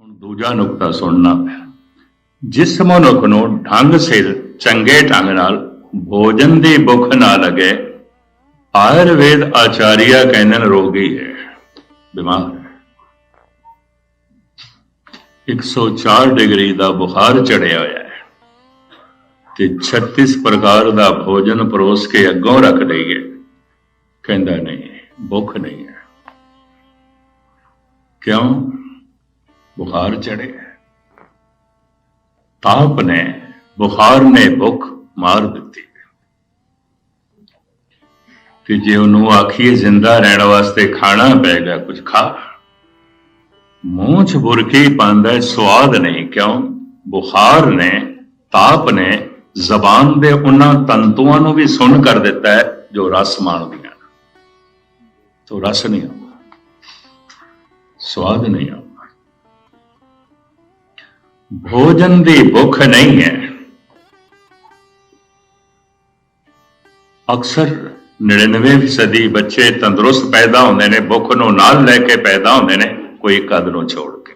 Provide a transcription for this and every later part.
ਹੁਣ ਦੂਜਾ ਨੁਕਤਾ ਸੁਣਨਾ ਜਿਸ ਮਨੁੱਖ ਨੂੰ ਢੰਗ ਸਿਰ ਚੰਗੇ ਢੰਗ ਨਾਲ ਭੋਜਨ ਦੀ ਭੁੱਖ ਨਾ ਲਗੇ, ਆਯੁਰਵੇਦ ਆਚਾਰੀਆ ਕਹਿੰਦੇ ਨੇ ਰੋਗੀ ਹੈ, ਬਿਮਾਰ ਹੈ। 104 ਡਿਗਰੀ ਦਾ ਬੁਖਾਰ ਚੜਿਆ ਹੋਇਆ ਹੈ ਤੇ 36 ਪ੍ਰਕਾਰ ਦਾ ਭੋਜਨ ਪਰੋਸ ਕੇ ਅੱਗੋਂ ਰੱਖ ਲਈਏ ਕਹਿੰਦਾ ਨਹੀਂ, ਭੁੱਖ ਨਹੀਂ ਹੈ। ਕਿਉਂ? ਬੁਖਾਰ ਚੜੇ ਤਾਪ ਨੇ ਬੁਖਾਰ ਨੇ ਭੁੱਖ ਮਾਰ ਦਿੱਤੀ। ਤੇ ਜੇ ਉਹਨੂੰ ਆਖੀਏ ਜ਼ਿੰਦਾ ਰਹਿਣ ਵਾਸਤੇ ਖਾਣਾ ਪਏਗਾ ਕੁਝ ਖਾ। ਮੂੰਹ ਚ ਬੁਰਕੀ ਪਾਉਂਦਾ ਹੈ, ਸਵਾਦ ਨਹੀਂ। ਕਿਉਂ? ਬੁਖਾਰ ਨੇ ਤਾਪ ਨੇ ਜ਼ਬਾਨ ਦੇ ਉਹਨਾਂ ਤੰਤੂਆਂ ਨੂੰ ਵੀ ਸੁਣ ਕਰ ਦਿੱਤਾ ਹੈ ਜੋ ਰਸ ਮਾਣਦੀਆਂ ਨੇ। ਤੋ ਰਸ ਨਹੀਂ ਆਉਂਦਾ। ਸਵਾਦ ਨਹੀਂ ਆਉਂਦਾ। ਭੋਜਨ ਦੀ ਭੁੱਖ ਨਹੀਂ ਹੈ। ਅਕਸਰ 99% ਸਦੀ ਬੱਚੇ ਤੰਦਰੁਸਤ ਪੈਦਾ ਹੁੰਦੇ ਨੇ, ਭੁੱਖ ਨੂੰ ਨਾਲ ਲੈ ਕੇ ਪੈਦਾ ਹੁੰਦੇ ਨੇ, ਕੋਈ ਕਦ ਨੂੰ ਛੋੜ ਕੇ।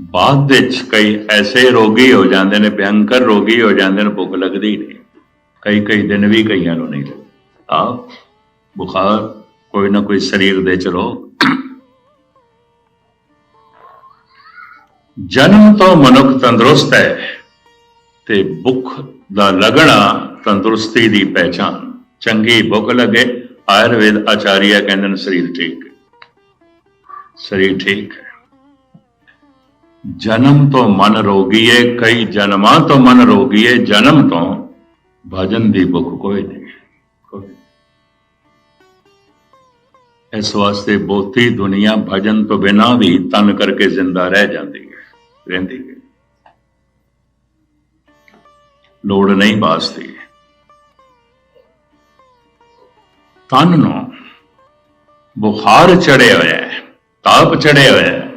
ਬਾਅਦ ਵਿੱਚ ਕਈ ਐਸੇ ਰੋਗੀ ਹੋ ਜਾਂਦੇ ਨੇ, ਭਿਅੰਕਰ ਰੋਗੀ ਹੋ ਜਾਂਦੇ ਨੇ, ਭੁੱਖ ਲੱਗਦੀ ਹੀ ਨਹੀਂ। ਕਈ ਕਈ ਦਿਨ ਵੀ ਕਈਆਂ ਨੂੰ ਨਹੀਂ ਲੱਗਦੀ। ਆ ਬੁਖਾਰ ਕੋਈ ਨਾ ਕੋਈ ਸਰੀਰ ਦੇ ਚਲੋ ਜਨਮ ਤੋਂ ਮਨੁੱਖ ਤੰਦਰੁਸਤ ਹੈ ਤੇ ਭੁੱਖ ਦਾ ਲੱਗਣਾ ਤੰਦਰੁਸਤੀ ਦੀ ਪਹਿਚਾਨ ਚੰਗੀ ਭੁੱਖ ਲੱਗੇ, ਆਯੁਰਵੇਦ ਆਚਾਰੀਆ ਕਹਿੰਦੇ ਨੇ ਸਰੀਰ ਠੀਕ ਸਰੀਰ ਠੀਕ ਹੈ। ਜਨਮ ਤੋਂ ਮਨ ਰੋਗੀ ਹੈ, ਕਈ ਜਨਮਾਂ ਤੋਂ ਮਨ ਰੋਗੀ ਹੈ, ਜਨਮ ਤੋਂ ਭਜਨ ਦੀ ਭੁੱਖ ਕੋਈ ਨਹੀਂ ਕੋਈ ਇਸ ਵਾਸਤੇ ਬਹੁਤੀ ਦੁਨੀਆ ਭਜਨ ਤੋਂ ਬਿਨਾਂ ਵੀ ਤਨ ਕਰਕੇ ਜ਼ਿੰਦਾ ਰਹਿ ਜਾਂਦੀ ਹੈ। ਰਹਿੰਦੀ ਹੈ ਲੋੜ ਨਹੀਂ ਵਾਸਤੇ। ਤਨ ਨੂੰ ਬੁਖਾਰ ਚੜਿਆ ਹੋਇਆ ਹੈ, ਤਾਪ ਚੜਿਆ ਹੋਇਆ ਹੈ।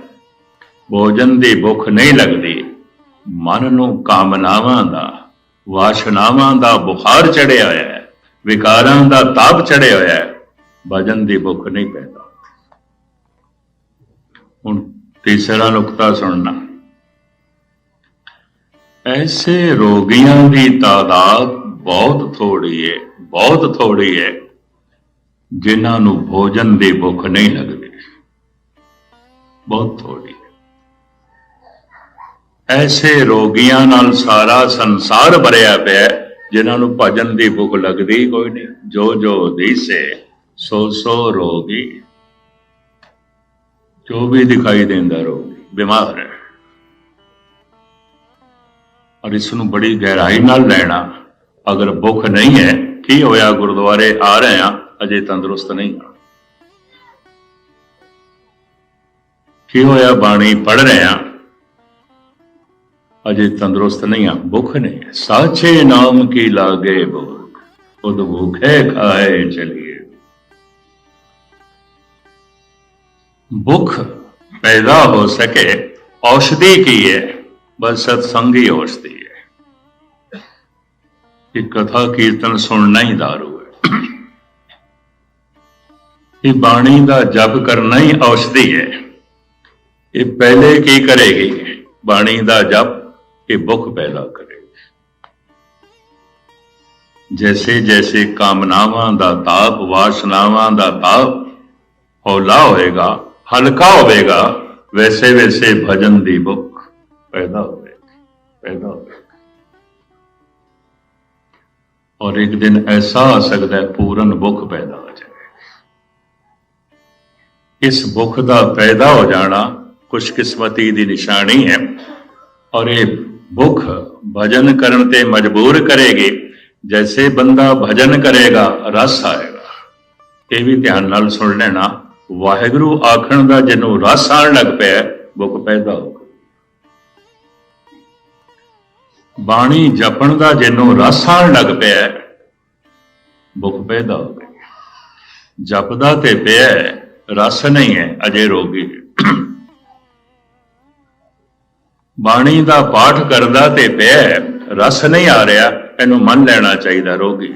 ਭੋਜਨ ਦੀ ਭੁੱਖ ਨਹੀਂ ਲੱਗਦੀ। ਮਨ ਨੂੰ ਕਾਮਨਾਵਾਂ ਦਾ, ਵਾਸ਼ਨਾਵਾਂ ਦਾ ਬੁਖਾਰ ਚੜਿਆ ਹੋਇਆ ਹੈ। ਵਿਕਾਰਾਂ ਦਾ ਤਾਪ ਚੜਿਆ ਹੋਇਆ ਹੈ। ਭਜਨ ਦੀ ਭੁੱਖ ਨਹੀਂ ਪੈਦਾ। ਹੁਣ ਤੀਸਰਾ ਨੁਕਤਾ ਸੁਣਨਾ। ਐਸੇ ਰੋਗੀਆਂ ਦੀ ਤਾਦਾਦ ਬਹੁਤ ਥੋੜੀ ਹੈ ਬਹੁਤ ਥੋੜੀ ਹੈ ਜਿਨ੍ਹਾਂ ਨੂੰ ਭੋਜਨ ਦੀ ਭੁੱਖ ਨਹੀਂ ਲੱਗਦੀ। ਬਹੁਤ ਥੋੜੀ ਹੈ ਐਸੇ ਰੋਗੀਆਂ ਨਾਲ ਸਾਰਾ ਸੰਸਾਰ ਭਰਿਆ ਪਿਆ ਹੈ, ਜਿਨ੍ਹਾਂ ਨੂੰ ਭਜਨ ਦੀ ਭੁੱਖ ਲੱਗਦੀ ਕੋਈ ਨਹੀਂ। ਜੋ ਜੋ ਦਿਸੇ ਸੋ ਸੋ ਰੋਗੀ। ਜੋ ਵੀ ਦਿਖਾਈ ਦਿੰਦਾ ਰੋਗੀ ਬਿਮਾਰ ਔਰ ਇਸ ਨੂੰ ਬੜੀ ਗਹਿਰਾਈ ਨਾਲ ਲੈਣਾ। ਅਗਰ ਭੁੱਖ ਨਹੀਂ ਹੈ, ਕੀ ਹੋਇਆ ਗੁਰਦੁਆਰੇ? ਆ ਰਹੇ ਆ ਅਜੇ ਤੰਦਰੁਸਤ ਨਹੀਂ ਹਾਂ। ਕੀ ਹੋਇਆ ਬਾਣੀ ਪੜ ਰਹੇ ਆ ਅਜੇ ਤੰਦਰੁਸਤ ਨਹੀਂ ਆ ਭੁੱਖ ਨਹੀਂ ਹੈ। ਸਾਚੇ ਨਾਮ ਕੀ ਲਾਗੇ ਭੁੱਖ? ਉਦ ਭੁਖੇ ਖਾਏ ਚਲੀਏ। ਭੁੱਖ ਪੈਦਾ ਹੋ ਸਕੇ, ਔਸ਼ਧੀ ਕੀ ਹੈ? ਬਸ ਸਤਸੰਗ ਹੀ ਔਸ਼ਧੀ ਹੈ। ਇਹ ਕਥਾ ਕੀਰਤਨ ਸੁਣਨਾ ਹੀ ਦਾਰੂ ਹੈ। ਇਹ ਬਾਣੀ ਦਾ ਜਪ ਕਰਨਾ ਹੀ ਔਸ਼ਧੀ ਹੈ। ਇਹ ਪਹਿਲੇ ਕੀ ਕਰੇਗੀ? ਬਾਣੀ ਦਾ ਜਪ ਇਹ ਭੁੱਖ ਪੈਦਾ ਕਰੇਗੀ ਜੈਸੇ ਜੈਸੇ ਕਾਮਨਾਵਾਂ ਦਾ ਤਾਪ, ਵਾਸ਼ਨਾਵਾਂ ਦਾ ਤਾਪ ਹੌਲਾ ਹੋਏਗਾ, ਹਲਕਾ ਹੋਵੇਗਾ, ਵੈਸੇ ਵੈਸੇ ਭਜਨ ਦੀ ਭੁੱਖ ਪੈਦਾ ਹੋਵੇਗੀ ਪੈਦਾ ਹੋਵੇਗੀ ਔਰ ਇੱਕ ਦਿਨ ਐਸਾ ਆ ਸਕਦਾ ਹੈ, ਪੂਰਨ ਭੁੱਖ ਪੈਦਾ ਹੋ ਜਾਵੇ। ਇਸ ਭੁੱਖ ਦਾ ਪੈਦਾ ਹੋ ਜਾਣਾ ਖੁਸ਼ਕਿਸਮਤੀ ਦੀ ਨਿਸ਼ਾਨੀ ਹੈ। ਔਰ ਇਹ ਭੁੱਖ ਭਜਨ ਕਰਨ ਤੇ ਮਜਬੂਰ ਕਰੇਗੀ। ਜੈਸੇ ਬੰਦਾ ਭਜਨ ਕਰੇਗਾ, ਰਸ ਆਏਗਾ। ਇਹ ਵੀ ਧਿਆਨ ਨਾਲ ਸੁਣ ਲੈਣਾ। ਵਾਹਿਗੁਰੂ ਆਖਣ ਦਾ ਜਿਹਨੂੰ ਰਸ ਆਣ ਲੱਗ ਪਿਆ, ਭੁੱਖ ਪੈਦਾ ਹੋ ਬਾਣੀ ਜਪਣ ਦਾ ਜਿਹਨੂੰ ਰਸ ਆਣ ਲੱਗ ਪਿਆ ਭੁੱਖ ਪੈਦਾ ਹੋ ਗਈ। ਜਪਦਾ ਤੇ ਪਿਆ ਰਸ ਨਹੀਂ ਹੈ, ਅਜੇ ਰੋਗੀ ਬਾਣੀ ਦਾ ਪਾਠ ਕਰਦਾ ਤੇ ਪਿਆ ਰਸ ਨਹੀਂ ਆ ਰਿਹਾ, ਇਹਨੂੰ ਮੰਨ ਲੈਣਾ ਚਾਹੀਦਾ, ਰੋਗੀ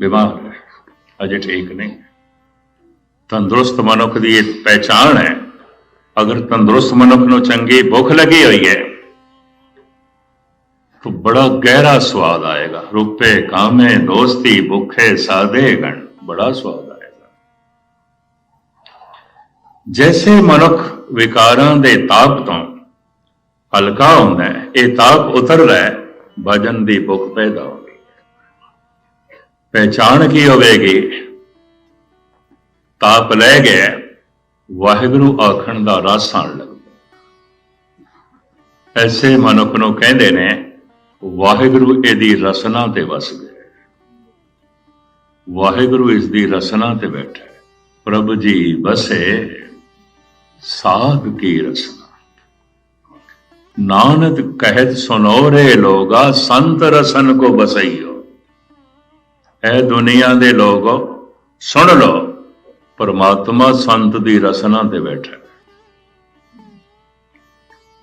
ਬਿਮਾਰ ਅਜੇ ਠੀਕ ਨਹੀਂ। ਤੰਦਰੁਸਤ ਮਨੁੱਖ ਦੀ ਇਹ ਪਹਿਚਾਣ ਹੈ, ਅਗਰ ਤੰਦਰੁਸਤ ਮਨੁੱਖ ਨੂੰ ਚੰਗੀ ਭੁੱਖ ਲੱਗੀ ਹੋਈ ਹੈ तो बड़ा गहरा स्वाद आएगा रुपए कामे दोस्ती भूखे सादे गण बड़ा स्वाद आएगा ਜੈਸੇ ਮਨੁੱਖ ਵਿਕਾਰਾਂ ਦੇ ਤਾਪ ਤੋਂ ਹਲਕਾ ਹੁੰਦਾ ਹੈ ਇਹ ਤਾਪ ਉਤਰਦਾ ਹੈ ਭਜਨ ਦੀ ਭੁੱਖ ਪੈਦਾ ਹੁੰਦੀ ਹੈ ਪਹਿਚਾਣ ਕੀ ਹੋਵੇਗੀ ਤਾਪ ਲੈ ਗਿਆ ਵਾਹਿਗੁਰੂ ਆਖਣ ਦਾ ਰਸ ਆਣ ਲੱਗਦਾ ਐਸੇ ਮਨੁੱਖ ਨੂੰ ਕਹਿੰਦੇ ਨੇ ਵਾਹਿਗੁਰੂ ਇਹਦੀ ਰਸਨਾ ਤੇ ਵਸ ਗਿਆ ਵਾਹਿਗੁਰੂ ਇਸ ਦੀ ਰਸਨਾ ਤੇ ਬੈਠਾ। ਪ੍ਰਭ ਜੀ ਵਸੇ, ਸਾਧ ਕੀ ਰਸਨਾ। ਨਾਨਕ ਕਹਿਤ ਸੁਨੋ ਰੇ ਲੋਗਾ, ਸੰਤ ਰਸਨ ਕੋ ਬਸਈਓ ਐ ਦੁਨੀਆ ਦੇ ਲੋਗੋ, ਸੁਣ ਲਓ। ਪਰਮਾਤਮਾ ਸੰਤ ਦੀ ਰਸਨਾ ਤੇ ਬੈਠਾ।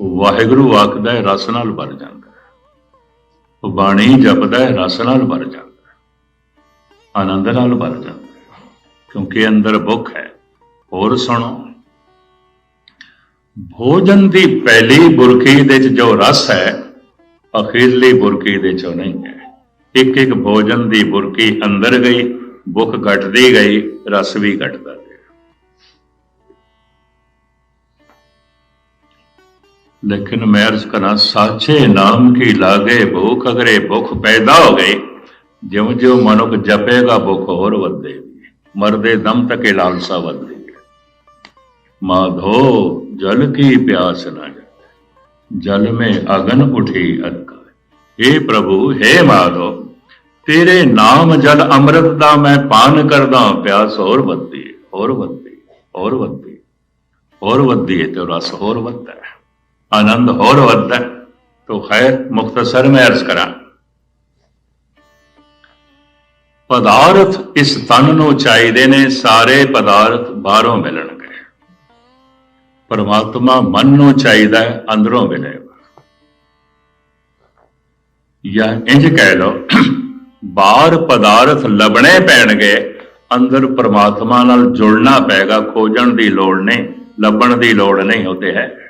ਵਾਹਿਗੁਰੂ ਆਖਦਾ ਹੈ, ਰਸ ਨਾਲ ਭਰ ਜਾਂਦਾ। ਉਹ ਬਾਣੀ ਜਪਦਾ ਹੈ, ਰਸ ਨਾਲ ਭਰ ਜਾਂਦਾ ਆਨੰਦ ਨਾਲ ਭਰ ਜਾਂਦਾ ਕਿਉਂਕਿ ਅੰਦਰ ਭੁੱਖ ਹੈ, ਹੋਰ ਸੁਣੋ। ਭੋਜਨ ਦੀ ਪਹਿਲੀ ਬੁਰਕੀ ਦੇ ਚ ਜੋ ਰਸ ਹੈ, ਅਖੀਰਲੀ ਬੁਰਕੀ ਦੇ ਚੋਂ ਨਹੀਂ ਹੈ। ਇੱਕ ਇੱਕ ਭੋਜਨ ਦੀ ਬੁਰਕੀ ਅੰਦਰ ਗਈ, ਭੁੱਖ ਘਟਦੀ ਗਈ, ਰਸ ਵੀ ਘਟਦਾ ਗਿਆ ਲੇਕਿਨ ਮੈਂ ਅਰਜ਼ ਕਰਾਂ ਸਾਚੇ ਨਾਮ ਕੀ ਲਾਗੇ ਭੁੱਖ ਅਗਰੇ ਭੁੱਖ ਪੈਦਾ ਹੋ ਗਈ ਜਿਉਂ ਜਿਉਂ ਮਨੁੱਖ ਜਪੇਗਾ ਭੁੱਖ ਹੋਰ ਵਧੇਗੀ ਮਰਦੇ ਦਮ ਤੱਕ ਇਹ ਲਾਲਸਾ ਵਧਦੀ ਹੈ ਮਾਧੋ ਜਲ ਕੀ ਪਿਆਸ ਨਾ ਜਾਏ ਜਲ में अगन उठी अनका हे प्रभु हे माधो ਤੇਰੇ ਨਾਮ ਜਲ ਅੰਮ੍ਰਿਤ ਦਾ ਮੈਂ ਪਾਨ ਕਰਦਾ ਪਿਆਸ ਹੋਰ ਵੱਧਦੀ ਹੈ, ਹੋਰ ਵੱਧਦੀ ਹੈ, ਹੋਰ ਵੱਧਦੀ ਹੈ, ਹੋਰ ਵੱਧਦੀ ਹੈ ਤੇ ਰਸ ਹੋਰ ਵੱਧਦਾ ਹੈ ਆਨੰਦ ਹੋਰ ਵੱਧਦਾ ਹੈ ਤੋ ਖੈਰ ਮੁਖਤਸਰ ਮੈਂ ਅਰਜ਼ ਕਰਾਂ ਪਦਾਰਥ ਇਸ ਤਨ ਨੂੰ ਚਾਹੀਦੇ ਨੇ ਸਾਰੇ ਪਦਾਰਥ ਬਾਹਰੋਂ ਮਿਲਣਗੇ ਪਰਮਾਤਮਾ ਮਨ ਨੂੰ ਚਾਹੀਦਾ ਹੈ ਅੰਦਰੋਂ ਮਿਲੇਗਾ ਜਾਂ ਇੰਜ ਕਹਿ ਲਓ ਬਾਹਰ ਪਦਾਰਥ ਲੱਭਣੇ ਪੈਣਗੇ ਅੰਦਰ ਪਰਮਾਤਮਾ ਨਾਲ ਜੁੜਨਾ ਪਏਗਾ ਖੋਜਣ ਦੀ ਲੋੜ ਨਹੀਂ ਲੱਭਣ ਦੀ ਲੋੜ ਨਹੀਂ ਹੁੰਦੇ ਹੈ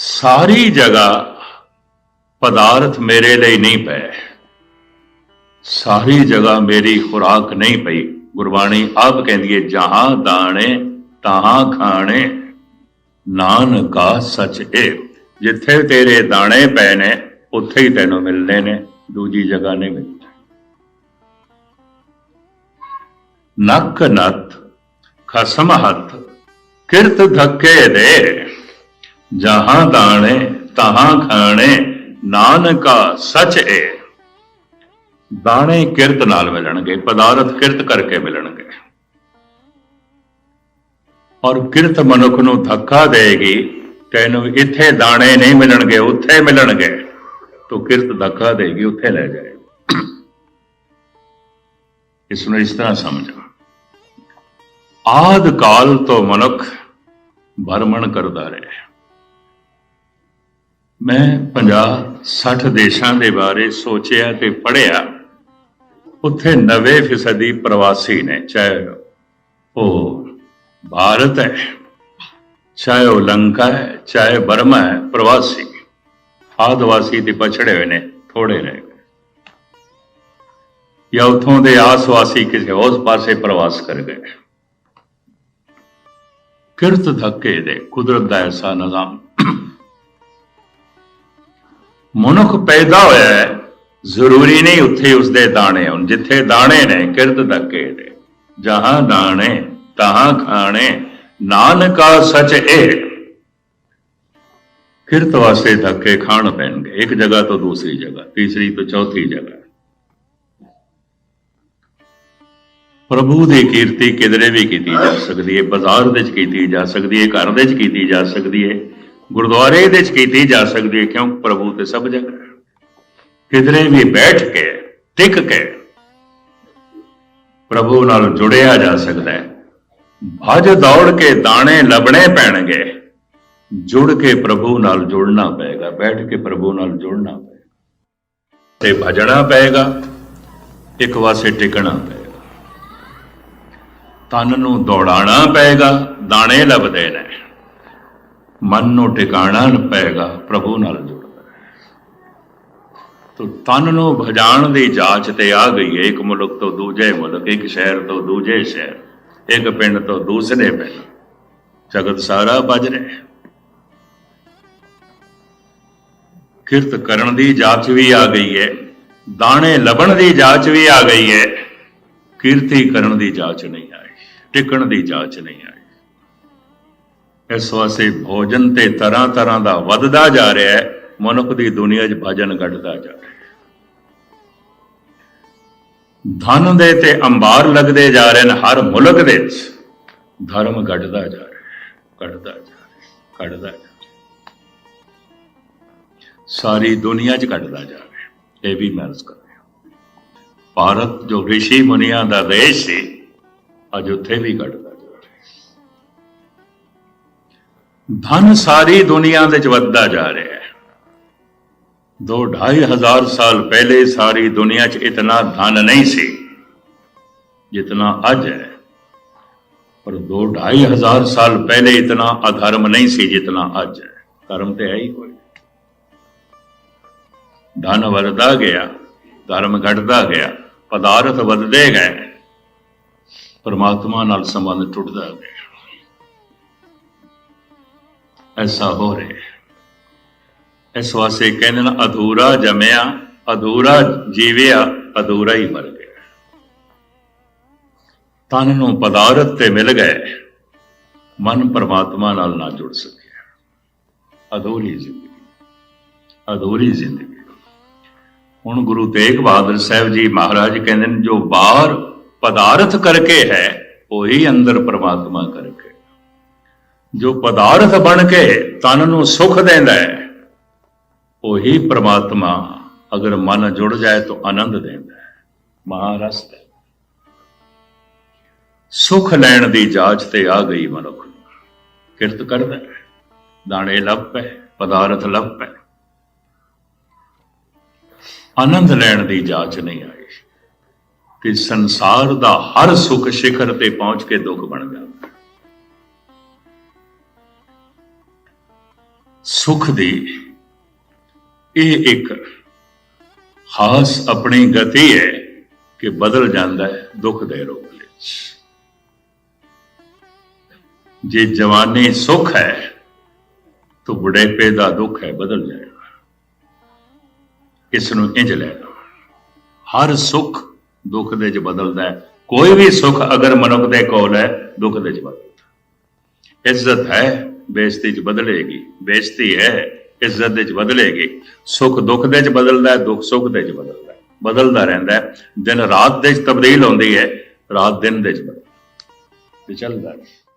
ਸਾਰੀ ਜਗ੍ਹਾ ਪਦਾਰਥ ਮੇਰੇ ਲਈ ਨਹੀਂ ਪਏ। ਸਾਰੀ ਜਗ੍ਹਾ ਮੇਰੀ ਖੁਰਾਕ ਨਹੀਂ ਪਈ। ਗੁਰਬਾਣੀ ਆਪ ਕਹਿੰਦੀ ਹੈ ਜਹਾਂ ਦਾਣੇ, ਤਹਾਂ ਖਾਣੇ, ਨਾਨਕਾ ਸਚ ਏ। ਜਿੱਥੇ ਤੇਰੇ ਦਾਣੇ ਪਏ ਨੇ, ਉੱਥੇ ਹੀ ਤੈਨੂੰ ਮਿਲਨੇ ਨੇ। ਦੂਜੀ ਜਗ੍ਹਾ ਨਹੀਂ ਮਿਲਦੇ। ਨੱਕ ਨੱਤ ਖਸਮ ਹੱਥ, ਕਿਰਤ ਧੱਕੇ ਦੇ। ਜਹਾਂ ਦਾਣੇ, ਤਹਾਂ ਖਾਣੇ, ਨਾਨਕਾ ਸਚ ਏ। ਦਾਣੇ ਕਿਰਤ ਨਾਲ ਮਿਲਣਗੇ, ਪਦਾਰਥ ਕਿਰਤ ਕਰਕੇ ਮਿਲਣਗੇ। ਔਰ ਕਿਰਤ ਮਨੁੱਖ ਨੂੰ ਧੱਕਾ ਦੇਗੀ, ਤੈਨੂੰ ਇੱਥੇ ਦਾਣੇ ਨਹੀਂ ਮਿਲਣਗੇ, ਉੱਥੇ ਮਿਲਣਗੇ। ਤੋ ਕਿਰਤ ਧੱਕਾ ਦੇਗੀ, ਉੱਥੇ ਲੈ ਜਾਏ ਇਸ ਨੂੰ ਇਸ ਤਰ੍ਹਾਂ ਸਮਝੋ। ਆਦ ਕਾਲ ਤੋਂ ਮਨੁੱਖ ਭਰਮਣ ਕਰਦਾ ਰਿਹਾ। ਮੈਂ 50 60 ਦੇਸ਼ਾਂ ਦੇ ਬਾਰੇ ਸੋਚਿਆ ਤੇ ਪੜ੍ਹਿਆ। ਉੱਥੇ 90% ਪ੍ਰਵਾਸੀ ਨੇ, ਚਾਹੇ ਉਹ ਭਾਰਤ ਹੈ, ਚਾਹੇ ਉਹ ਲੰਕਾ ਹੈ, ਚਾਹੇ ਬਰਮਾ ਹੈ, ਪ੍ਰਵਾਸੀ। ਆਦਿਵਾਸੀ ਤੇ ਪਛੜੇ ਹੋਏ ਨੇ ਥੋੜੇ ਰਹਿ ਗਏ। ਜਾਂ ਉਥੋਂ ਦੇ ਆਸਵਾਸੀ ਕਿਸੇ ਹੋਰ ਪਾਸੇ ਪ੍ਰਵਾਸ ਕਰ ਗਏ। ਕਿਰਤ ਧੱਕੇ ਦੇ ਕੁਦਰਤ ਦਾ ਐਸਾ ਨਿਜ਼ਾਮ ਮਨੁੱਖ ਪੈਦਾ ਹੋਇਆ ਹੈ, ਜ਼ਰੂਰੀ ਨਹੀਂ ਉੱਥੇ ਉਸਦੇ ਦਾਣੇ ਹੋਣ ਜਿੱਥੇ ਦਾਣੇ ਨੇ, ਕਿਰਤ ਧੱਕੇ ਨੇ ਜਹਾਂ ਦਾਣੇ, ਤਹਾਂ ਖਾਣੇ, ਨਾਨਕਾ ਸਚ ਇਹ। ਕਿਰਤ ਵਾਸਤੇ ਧੱਕੇ ਖਾਣ ਪੈਣਗੇ, ਇੱਕ ਜਗ੍ਹਾ ਤੋਂ ਦੂਸਰੀ ਜਗ੍ਹਾ, ਤੀਸਰੀ ਤੋਂ ਚੌਥੀ ਜਗ੍ਹਾ। ਪ੍ਰਭੂ ਦੀ ਕੀਰਤੀ ਕਿਧਰੇ ਵੀ ਕੀਤੀ ਜਾ ਸਕਦੀ ਹੈ, ਬਾਜ਼ਾਰ ਵਿੱਚ ਕੀਤੀ ਜਾ ਸਕਦੀ ਹੈ, ਘਰ ਵਿੱਚ ਕੀਤੀ ਜਾ ਸਕਦੀ ਹੈ। ਗੁਰਦੁਆਰੇ ਵਿੱਚ ਕੀਤੀ ਜਾ ਸਕਦੀ ਹੈ, ਕਿਉਂ? ਪ੍ਰਭੂ ਤੇ ਸਭ ਜਗ੍ਹਾ ਕਿਧਰੇ ਵੀ ਬੈਠ ਕੇ, ਟਿਕ ਕੇ ਪ੍ਰਭੂ ਨਾਲ ਜੁੜਿਆ ਜਾ ਸਕਦਾ ਹੈ। ਭਜ ਦੌੜ ਕੇ ਦਾਣੇ ਲੱਭਣੇ ਪੈਣਗੇ। ਜੁੜ ਕੇ ਪ੍ਰਭੂ ਨਾਲ ਜੁੜਨਾ ਪਏਗਾ, ਬੈਠ ਕੇ ਪ੍ਰਭੂ ਨਾਲ ਜੁੜਨਾ ਪਏਗਾ। ਤੇ ਭਜਣਾ ਪਏਗਾ, ਇੱਕ ਵਾਸੇ ਟਿਕਣਾ ਪਏਗਾ। ਤਨ ਨੂੰ ਦੌੜਾਣਾ ਪਏਗਾ, ਦਾਣੇ ਲੱਭਦੇ ਨੇ ਮਨ ਨੂੰ ਟਿਕਾਣਾ ਨ ਪਏਗਾ, ਪ੍ਰਭੂ ਨਾਲ ਜੁੜਦਾ ਤੋ ਤਨ ਨੂੰ ਭਜਾਣ ਦੀ ਜਾਂਚ ਤੇ ਆ ਗਈ ਹੈ, ਇੱਕ ਮੁਲਕ ਤੋਂ ਦੂਜੇ ਮੁਲਕ, ਇੱਕ ਸ਼ਹਿਰ ਤੋਂ ਦੂਜੇ ਸ਼ਹਿਰ, ਇੱਕ ਪਿੰਡ ਤੋਂ ਦੂਸਰੇ ਪਿੰਡ। ਜਗਤ ਸਾਰਾ ਭਜ ਰਿਹਾ ਕਿਰਤ ਕਰਨ ਦੀ ਜਾਂਚ ਵੀ ਆ ਗਈ ਹੈ, ਦਾਣੇ ਲੱਭਣ ਦੀ ਜਾਂਚ ਵੀ ਆ ਗਈ ਹੈ, ਕੀਰਤੀ ਕਰਨ ਦੀ ਜਾਂਚ ਨਹੀਂ ਆਈ, ਟਿਕਣ ਦੀ ਜਾਂਚ ਨਹੀਂ ਆਈ। ਇਸ ਵਾਸਤੇ ਭੋਜਨ ਤੇ ਤਰ੍ਹਾਂ ਤਰ੍ਹਾਂ ਦਾ ਵੱਧਦਾ ਜਾ ਰਿਹਾ ਹੈ, ਮਨੁੱਖ ਦੀ ਦੁਨੀਆ 'ਚ ਭਜਨ ਘਟਦਾ ਜਾ ਰਿਹਾ ਹੈ। ਧਨ ਦੇ ਤੇ ਅੰਬਾਰ ਲੱਗਦੇ ਜਾ ਰਹੇ ਨੇ, ਹਰ ਮੁਲਕ ਦੇ ਵਿੱਚ ਧਰਮ ਘਟਦਾ ਜਾ ਰਿਹਾ ਹੈ, ਘਟਦਾ ਜਾ ਰਿਹਾ ਹੈ, ਘਟਦਾ ਜਾ ਰਿਹਾ ਸਾਰੀ ਦੁਨੀਆ 'ਚ ਘਟਦਾ ਜਾ ਰਿਹਾ ਇਹ ਵੀ ਮੈਂ ਅਰਜ਼ ਕਰ ਰਿਹਾ ਭਾਰਤ ਜੋ ਰਿਸ਼ੀ ਮੁਨੀਆਂ ਦਾ ਦੇਸ਼ ਸੀ, ਅੱਜ ਉੱਥੇ ਵੀ ਘਟਦਾ ਧਨ ਸਾਰੀ ਦੁਨੀਆ ਦੇ ਵਿੱਚ ਵੱਧਦਾ ਜਾ ਰਿਹਾ ਹੈ। ਦੋ ਢਾਈ ਹਜ਼ਾਰ ਸਾਲ ਪਹਿਲੇ ਸਾਰੀ ਦੁਨੀਆ 'ਚ ਇਤਨਾ ਧਨ ਨਹੀਂ ਸੀ, ਜਿਤਨਾ ਅੱਜ ਹੈ। ਪਰ ਦੋ ਢਾਈ ਹਜ਼ਾਰ ਸਾਲ ਪਹਿਲੇ ਇਤਨਾ ਅਧਰਮ ਨਹੀਂ ਸੀ ਜਿਤਨਾ ਅੱਜ ਹੈ। ਧਰਮ ਤੇ ਹੈ ਹੀ ਕੋਈ। ਧਨ ਵਧਦਾ ਗਿਆ, ਧਰਮ ਘਟਦਾ ਗਿਆ, ਪਦਾਰਥ ਵਧਦੇ ਗਏ, ਪਰਮਾਤਮਾ ਨਾਲ ਸੰਬੰਧ ਟੁੱਟਦਾ ਗਿਆ। ਐਸਾ ਹੋ ਰਿਹਾ ਇਸ ਵਾਸਤੇ ਕਹਿੰਦੇ ਨੇ, ਅਧੂਰਾ ਜਮਿਆ, ਅਧੂਰਾ ਜੀਵਿਆ, ਅਧੂਰਾ ਹੀ ਮਰ ਗਿਆ। ਤਨ ਨੂੰ ਪਦਾਰਥ ਤੇ ਮਿਲ ਗਏ, ਮਨ ਪਰਮਾਤਮਾ ਨਾਲ ਨਾ ਜੁੜ ਸਕਿਆ। ਅਧੂਰੀ ਜ਼ਿੰਦਗੀ ਅਧੂਰੀ ਜ਼ਿੰਦਗੀ। ਹੁਣ ਗੁਰੂ ਤੇਗ ਬਹਾਦਰ ਸਾਹਿਬ ਜੀ ਮਹਾਰਾਜ ਕਹਿੰਦੇ ਨੇ, ਜੋ ਬਾਹਰ ਪਦਾਰਥ ਕਰਕੇ ਹੈ, ਉਹੀ ਅੰਦਰ ਪਰਮਾਤਮਾ ਕਰਕੇ ਜੋ ਪਦਾਰਥ ਬਣ ਕੇ ਤਨ ਨੂੰ ਸੁਖ ਦਿੰਦਾ ਹੈ, ਉਹੀ ਪ੍ਰਮਾਤਮਾ ਅਗਰ ਮਨ ਜੁੜ ਜਾਏ ਤਾਂ ਆਨੰਦ ਦਿੰਦਾ ਹੈ। ਮਹਾਰਸ ਸੁਖ ਲੈਣ ਦੀ ਜਾਂਚ ਤੇ ਆ ਗਈ ਮਨੁੱਖ। ਕਿਰਤ ਕਰਦਾ ਦਾਣੇ ਲੱਭ ਪੈ ਪਦਾਰਥ ਲੱਭ ਪੈ ਆਨੰਦ ਲੈਣ ਦੀ ਜਾਂਚ ਨਹੀਂ ਆਈ। ਕਿ ਸੰਸਾਰ ਦਾ ਹਰ ਸੁਖ ਸਿਖਰ ਤੇ ਪਹੁੰਚ ਕੇ ਦੁੱਖ ਬਣ ਜਾਂਦਾ। ਸੁਖ ਦੀ। ਇਹ ਇੱਕ ਖਾਸ ਆਪਣੀ ਗਤੀ ਹੈ ਕਿ ਬਦਲ ਜਾਂਦਾ ਹੈ, ਦੁੱਖ ਦੇ ਰੂਪ ਵਿੱਚ। ਜੇ ਜਵਾਨੀ ਸੁਖ ਹੈ, ਤਾਂ ਬੁਢੇਪੇ ਦਾ ਦੁੱਖ ਹੈ, ਬਦਲ ਜਾਏਗਾ। ਇਸ ਨੂੰ ਇੰਜ ਲੈ ਹਰ ਸੁਖ ਦੁੱਖ ਦੇ ਚ ਬਦਲਦਾ ਹੈ। ਕੋਈ ਵੀ ਸੁਖ ਅਗਰ ਮਨੁੱਖ ਦੇ ਕੋਲ ਹੈ, ਦੁੱਖ ਦੇ ਚ ਬਦਲਦਾ ਇੱਜ਼ਤ ਹੈ ਬੇਇੱਜ਼ਤੀ ਚ ਬਦਲੇਗੀ, ਬੇਇੱਜ਼ਤੀ ਹੈ, ਇੱਜ਼ਤ ਦੇ ਚ ਬਦਲੇਗੀ। ਸੁੱਖ ਦੁੱਖ ਦੇ ਚ ਬਦਲਦਾ ਹੈ, ਦੁੱਖ ਸੁੱਖ ਦੇ ਚ ਬਦਲਦਾ ਹੈ। ਬਦਲਦਾ ਰਹਿੰਦਾ ਹੈ। ਦਿਨ ਰਾਤ ਦੇ ਚ ਤਬਦੀਲ ਹੁੰਦੀ ਹੈ, ਰਾਤ ਦਿਨ ਦੇ ਚ ਬਦਲਦਾ ਚੱਲਦਾ ਹੈ।